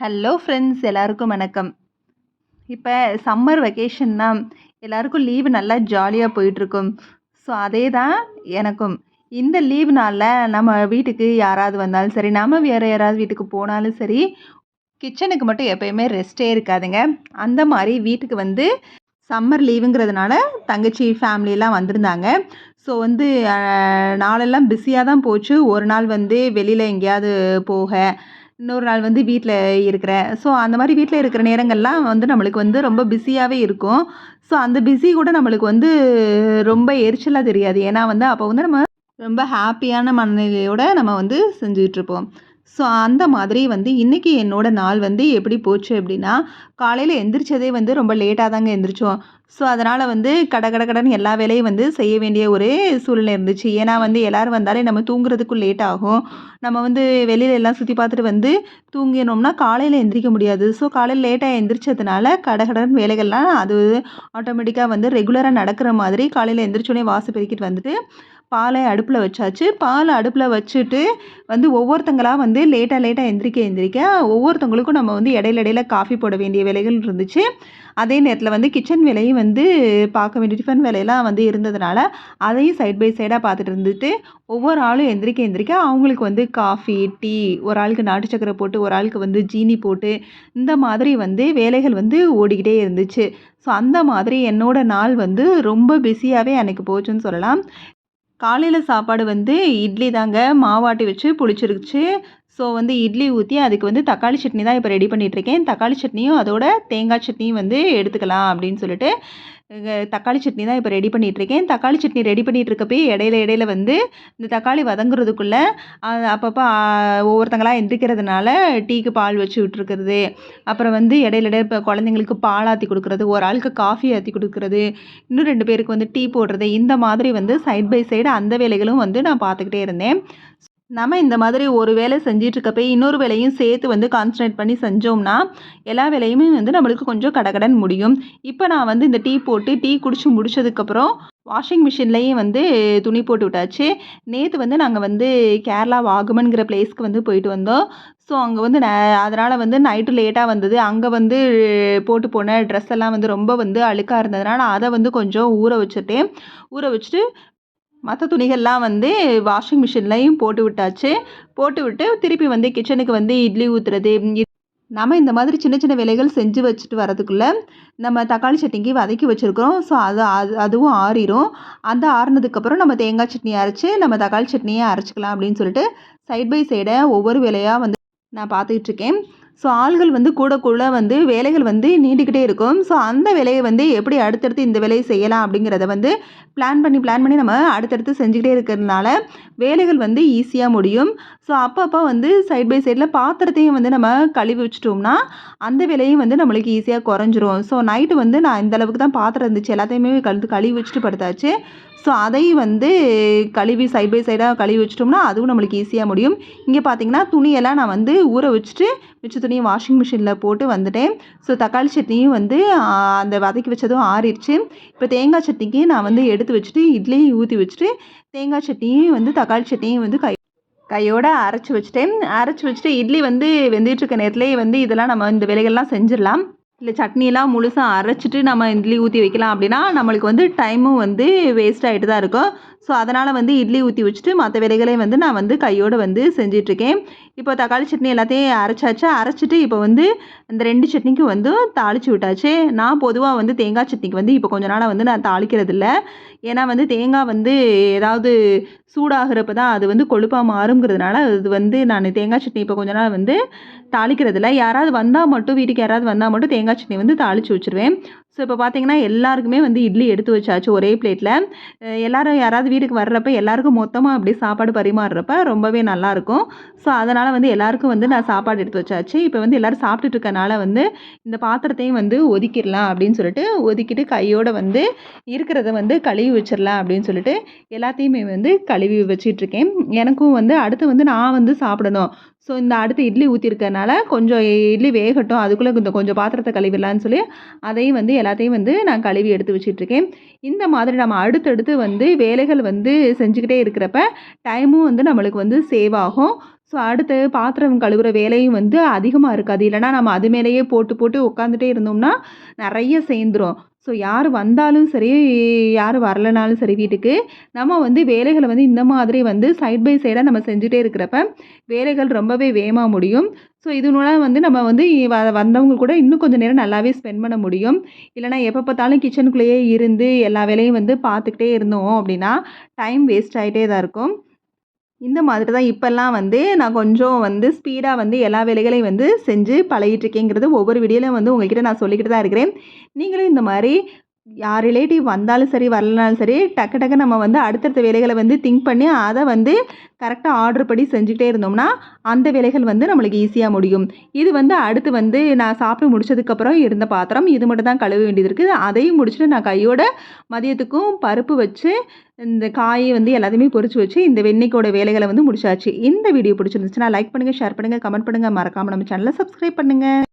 Hello friends எல்லாருக்கும் வணக்கம். இப்போ சம்மர் வெக்கேஷன் தான் எல்லாருக்கும் லீவு நல்லா ஜாலியாக போயிட்டுருக்கும். ஸோ அதே தான் எனக்கும். இந்த லீவ் நாளில் நம்ம வீட்டுக்கு யாராவது வந்தாலும் சரி நம்ம வேறு யாராவது வீட்டுக்கு போனாலும் சரி கிச்சனுக்கு மட்டும் எப்போயுமே ரெஸ்ட்டே இருக்காதுங்க. அந்த மாதிரி வீட்டுக்கு வந்து சம்மர் லீவுங்கிறதுனால தங்கச்சி ஃபேமிலியெல்லாம் வந்திருந்தாங்க. ஸோ வந்து நாளெல்லாம் பிஸியாக தான் போச்சு. ஒரு நாள் வந்து வெளியில் எங்கேயாவது போக இன்னொரு நாள் வந்து வீட்டில் இருக்கிறேன். ஸோ அந்த மாதிரி வீட்டில் இருக்கிற நேரங்கள்லாம் வந்து நம்மளுக்கு வந்து ரொம்ப பிஸியாகவே இருக்கும். ஸோ அந்த பிஸி கூட நம்மளுக்கு வந்து ரொம்ப எரிச்சலாக தெரியாது. ஏன்னா வந்து அப்போ வந்து நம்ம ரொம்ப ஹாப்பியான மனநிலையோட நம்ம வந்து செஞ்சுட்ருப்போம் ஸோ அந்த மாதிரி வந்து இன்றைக்கி என்னோடய நாள் வந்து எப்படி போச்சு அப்படின்னா காலையில் எந்திரிச்சதே வந்து ரொம்ப லேட்டாக தாங்க எந்திரிச்சோம். ஸோ அதனால் வந்து கட கட கடன் எல்லா வேலையும் வந்து செய்ய வேண்டிய ஒரு சூழ்நிலை இருந்துச்சு. ஏன்னா வந்து எல்லோரும் வந்தாலே நம்ம தூங்குறதுக்கும் லேட் ஆகும். நம்ம வந்து வெளியில எல்லாம் சுற்றி பார்த்துட்டு வந்து தூங்கினோம்னா காலையில் எந்திரிக்க முடியாது. ஸோ காலையில் லேட்டாக எந்திரிச்சதுனால கட வேலைகள்லாம் அது ஆட்டோமேட்டிக்காக வந்து ரெகுலராக நடக்கிற மாதிரி காலையில் எந்திரிச்சோடனே வாசு பெருக்கிட்டு வந்துட்டு பாலை அடுப்பில் வச்சாச்சு. பால் அடுப்பில் வச்சுட்டு வந்து ஒவ்வொருத்தங்களாக வந்து லேட்டாக லேட்டாக எந்திரிக்க எந்திரிக்க ஒவ்வொருத்தவங்களுக்கும் நம்ம வந்து இடையில இடையில காஃபி போட வேண்டிய வேலைகள் இருந்துச்சு. அதே நேரத்தில் வந்து கிச்சன் வேலையும் வந்து பார்க்க வேண்டிய டிஃபன் வேலையெல்லாம் வந்து இருந்ததுனால அதையும் சைட் பை சைடாக பார்த்துட்டு இருந்துட்டு ஒவ்வொரு ஆளும் எந்திரிக்க எந்திரிக்க அவங்களுக்கு வந்து காஃபி டீ ஒரு ஆளுக்கு நாட்டு சக்கரை போட்டு ஒரு ஆளுக்கு வந்து ஜீனி போட்டு இந்த மாதிரி வந்து வேலைகள் வந்து ஓடிக்கிட்டே இருந்துச்சு. ஸோ அந்த மாதிரி என்னோட நாள் வந்து ரொம்ப பிஸியாகவே எனக்கு போச்சுன்னு சொல்லலாம். காலையில் சாப்பாடு வந்து இட்லி தாங்க மாவாட்டி வச்சு புளிச்சிருச்சு. ஸோ வந்து இட்லி ஊற்றி அதுக்கு வந்து தக்காளி சட்னி தான் இப்போ ரெடி பண்ணிகிட்ருக்கேன் தக்காளி சட்னியும் அதோட தேங்காய் சட்னியும் வந்து எடுத்துக்கலாம் அப்படின்னு சொல்லிட்டு தக்காளி சட்னி தான் இப்போ ரெடி பண்ணிகிட்ருக்கேன் தக்காளி சட்னி ரெடி பண்ணிகிட்ருக்கப்பே இடையில இடையில வந்து இந்த தக்காளி வதங்குறதுக்குள்ளே அப்பப்போ ஒவ்வொருத்தங்களாக எந்திரிக்கிறதுனால டீக்கு பால் வச்சு விட்டுருக்கிறது. அப்புறம் வந்து இடையில இடையில இப்போ குழந்தைங்களுக்கு பால் ஆற்றி கொடுக்குறது ஒரு ஆளுக்கு காஃபி ஆற்றி கொடுக்குறது இன்னும் ரெண்டு பேருக்கு வந்து டீ போடுறது இந்த மாதிரி வந்து சைட் பை சைடு அந்த வேலைகளும் வந்து நான் பார்த்துக்கிட்டே இருந்தேன். நம்ம இந்த மாதிரி ஒரு வேலை செஞ்சிட்ருக்கப்போ இன்னொரு வேலையும் சேர்த்து வந்து கான்சன்ட்ரேட் பண்ணி செஞ்சோம்னா எல்லா வேலையுமே வந்து நம்மளுக்கு கொஞ்சம் கடகடன் முடியும். இப்போ நான் வந்து இந்த டீ போட்டு டீ குடிச்சு முடிச்சதுக்கப்புறம் வாஷிங் மிஷின்லேயும் வந்து துணி போட்டு விட்டாச்சு. நேற்று வந்து நாங்கள் வந்து கேரளா வாகமன்கிற பிளேஸ்க்கு வந்து போயிட்டு வந்தோம். ஸோ அங்கே வந்து ந அதனால் வந்து நைட்டு லேட்டாக வந்தது. அங்கே வந்து போட்டு போன ட்ரெஸ் எல்லாம் வந்து ரொம்ப வந்து அழுக்காக இருந்ததுனால அதை வந்து கொஞ்சம் ஊற வச்சுட்டேன். ஊற வச்சுட்டு மற்ற துணிகள்லாம் வந்து வாஷிங் மிஷின்லையும் போட்டு விட்டாச்சு. போட்டு விட்டு திருப்பி வந்து கிச்சனுக்கு வந்து இட்லி ஊற்றுறது நம்ம இந்த மாதிரி சின்ன சின்ன வேலைகள் செஞ்சு வச்சுட்டு வரதுக்குள்ளே நம்ம தக்காளி சட்னிக்கு வதக்கி வச்சுருக்கிறோம். ஸோ அது அது அதுவும் ஆறிடும் அந்த ஆறுனதுக்கப்புறம் நம்ம தேங்காய் சட்னி அரைச்சி நம்ம தக்காளி சட்னியை அரைச்சிக்கலாம் அப்படின்னு சொல்லிட்டு சைட் பை சைடை ஒவ்வொரு வேலையாக வந்து நான் பார்த்துக்கிட்டு இருக்கேன். ஸோ ஆள்கள் வந்து கூட கூட வந்து வேலைகள் வந்து நீண்டிக்கிட்டே இருக்கும். ஸோ அந்த வேலையை வந்து எப்படி அடுத்தடுத்து இந்த வேலையை செய்யலாம் அப்படிங்கிறத வந்து பிளான் பண்ணி பிளான் பண்ணி நம்ம அடுத்தடுத்து செஞ்சுக்கிட்டே இருக்கிறதுனால வேலைகள் வந்து ஈஸியாக முடியும். ஸோ அப்பப்போ வந்து சைட் பை சைடில் பாத்திரத்தையும் வந்து நம்ம கழுவி வச்சிட்டோம்னா அந்த வேலையும் வந்து நம்மளுக்கு ஈஸியாக குறைஞ்சிரும். ஸோ நைட்டு வந்து நான் இந்த அளவுக்கு தான் பாத்திரம் இருந்துச்சு. எல்லாத்தையுமே கழுத்து கழுவி வச்சுட்டு படுத்தாச்சு. ஸோ அதையும் வந்து கழுவி சைட் பை சைடாக கழுவி வச்சிட்டோம்னா அதுவும் நம்மளுக்கு ஈஸியாக முடியும். இங்கே பார்த்தீங்கன்னா துணியெல்லாம் நான் வந்து ஊற வச்சுட்டு மிச்ச துணியை வாஷிங் மிஷினில் போட்டு வந்துட்டேன். ஸோ தக்காளி சட்னியும் வந்து அந்த வதக்கி வச்சதும் ஆறிடுச்சு. இப்போ தேங்காய் சட்னிக்கு நான் வந்து எடுத்து வச்சுட்டு இட்லியும் ஊற்றி வச்சுட்டு தேங்காய் சட்னியும் வந்து தக்காளி சட்னியும் வந்து கை கையோடு அரைச்சி வச்சுட்டேன். அரைச்சி வச்சுட்டு இட்லி வந்து வெந்துகிட்ருக்க நேரத்துலேயே வந்து இதெல்லாம் நம்ம இந்த வேலைகள்லாம் செஞ்சிடலாம். இல்லை சட்னியெல்லாம் முழுசாக அரைச்சிட்டு நம்ம இட்லி ஊற்றி வைக்கலாம் அப்படின்னா நம்மளுக்கு வந்து டைமும் வந்து வேஸ்ட் ஆகிட்டு தான் இருக்கும். ஸோ அதனால் வந்து இட்லி ஊற்றி வச்சுட்டு மற்ற வேலைகளையும் வந்து நான் வந்து கையோடு வந்து செஞ்சிட்ருக்கேன். இப்போ தக்காளி சட்னி எல்லாத்தையும் அரைச்சாச்சு? அரைச்சிட்டு இப்போ வந்து இந்த ரெண்டு சட்னிக்கும் வந்து தாளித்து விட்டாச்சு. நான் பொதுவாக வந்து தேங்காய் சட்னிக்கு வந்து இப்போ கொஞ்ச நாளாக வந்து நான் தாளிக்கிறது இல்லை ஏன்னா வந்து தேங்காய் வந்து ஏதாவது சூடாகிறப்ப தான் அது வந்து கொழுப்பாக மாறுங்கிறதுனால அது வந்து நான் தேங்காய் சட்னி இப்போ கொஞ்ச நாள் வந்து தாளிக்கிறது இல்லை யாராவது வந்தால் மட்டும் வீட்டுக்கு யாராவது வந்தால் மட்டும் தேங்காய் சட்னி வந்து தாளித்து வச்சுருவேன். ஸோ இப்போ பார்த்தீங்கன்னா எல்லாருக்குமே வந்து இட்லி எடுத்து வச்சாச்சு ஒரே பிளேட்டில் எல்லாரும் யாராவது வீட்டுக்கு வர்றப்ப எல்லாருக்கும் மொத்தமாக அப்படி சாப்பாடு பரிமாறுறப்ப ரொம்பவே நல்லாயிருக்கும் ஸோ அதனால் வந்து எல்லாருக்கும் வந்து நான் சாப்பாடு எடுத்து வச்சாச்சு. இப்போ வந்து எல்லோரும் சாப்பிட்டுட்டு இருக்கனால வந்து இந்த பாத்திரத்தையும் வந்து ஒதுக்கிடலாம் அப்படின்னு சொல்லிட்டு ஒதுக்கிட்டு கையோடு வந்து இருக்கிறத வந்து கழுவி வச்சிடலாம் அப்படின்னு சொல்லிட்டு எல்லாத்தையுமே வந்து கழுவி வச்சிட்ருக்கேன் எனக்கும் வந்து அடுத்து வந்து நான் வந்து சாப்பிடணும். ஸோ இந்த அடுத்து இட்லி ஊற்றிருக்கனால கொஞ்சம் இட்லி வேகட்டும். அதுக்குள்ளே இந்த கொஞ்சம் பாத்திரத்தை கழுவிடலான்னு சொல்லி அதையும் வந்து எல்லா எல்லாத்தையும் வந்து நான் கழுவி எடுத்து வச்சிட்ருக்கேன். இந்த மாதிரி நம்ம அடுத்தடுத்து வந்து வேலைகள் வந்து செஞ்சுக்கிட்டே இருக்கிறப்ப டைமும் வந்து நம்மளுக்கு வந்து சேவ் ஆகும். ஸோ அடுத்து பாத்திரம் கழுவுற வேலையும் வந்து அதிகமாக இருக்காது. இல்லைனா நம்ம அது மேலேயே போட்டு போட்டு உட்காந்துட்டே இருந்தோம்னா நிறைய சேர்ந்துரும். ஸோ யார் வந்தாலும் சரி யார் வரலனாலும் சரி வீட்டுக்கு நம்ம வந்து வேலைகளை வந்து இந்த மாதிரி வந்து சைட் பை சைடாக நம்ம செஞ்சுட்டே இருக்கிறப்ப வேலைகள் ரொம்பவே வேகமாக முடியும். ஸோ இதனால வந்து நம்ம வந்து வ வந்தவங்க கூட இன்னும் கொஞ்சம் நேரம் நல்லாவே ஸ்பெண்ட் பண்ண முடியும். இல்லைனா எப்போ பார்த்தாலும் கிச்சனுக்குள்ளேயே இருந்து எல்லா வேலையும் வந்து பார்த்துக்கிட்டே இருந்தோம் அப்படின்னா டைம் வேஸ்ட் ஆகிட்டே தான் இருக்கும். இந்த மாதிரி தான் இப்போல்லாம் வந்து நான் கொஞ்சம் வந்து ஸ்பீடாக வந்து எல்லா வேலைகளையும் வந்து செஞ்சு பழகிட்டுருக்கேங்கிறது ஒவ்வொரு வீடியோலையும் வந்து உங்கள்கிட்ட நான் சொல்லிக்கிட்டு தான் இருக்கிறேன். நீங்களும் இந்த மாதிரி யார் ரிலேட்டிவ் வந்தாலும் சரி வரலனாலும் சரி டக்கு டக்கு நம்ம வந்து அடுத்தடுத்த வேலைகளை வந்து திங்க் பண்ணி அதை வந்து கரெக்டாக ஆர்டர் படி செஞ்சுக்கிட்டே இருந்தோம்னா அந்த வேலைகள் வந்து நம்மளுக்கு ஈஸியாக முடியும். இது வந்து அடுத்து வந்து நான் சாப்பிட்டு முடிச்சதுக்கப்புறம் இருந்த பாத்திரம் இது மட்டும் தான் கழுவ வேண்டியது இருக்குது. அதையும் முடிச்சுட்டு நான் கையோட மதியத்துக்கும் பருப்பு வச்சு இந்த காயை வந்து எல்லாத்தையுமே பொறிச்சு வச்சு இந்த வெண்ணிக்கோட வேலைகளை வந்து முடிச்சாச்சு. இந்த வீடியோ பிடிச்சிருந்துச்சுன்னா லைக் பண்ணுங்கள் ஷேர் பண்ணுங்கள் கமெண்ட் பண்ணுங்கள் மறக்காமல் நம்ம சேனலை சப்ஸ்கிரைப் பண்ணுங்கள்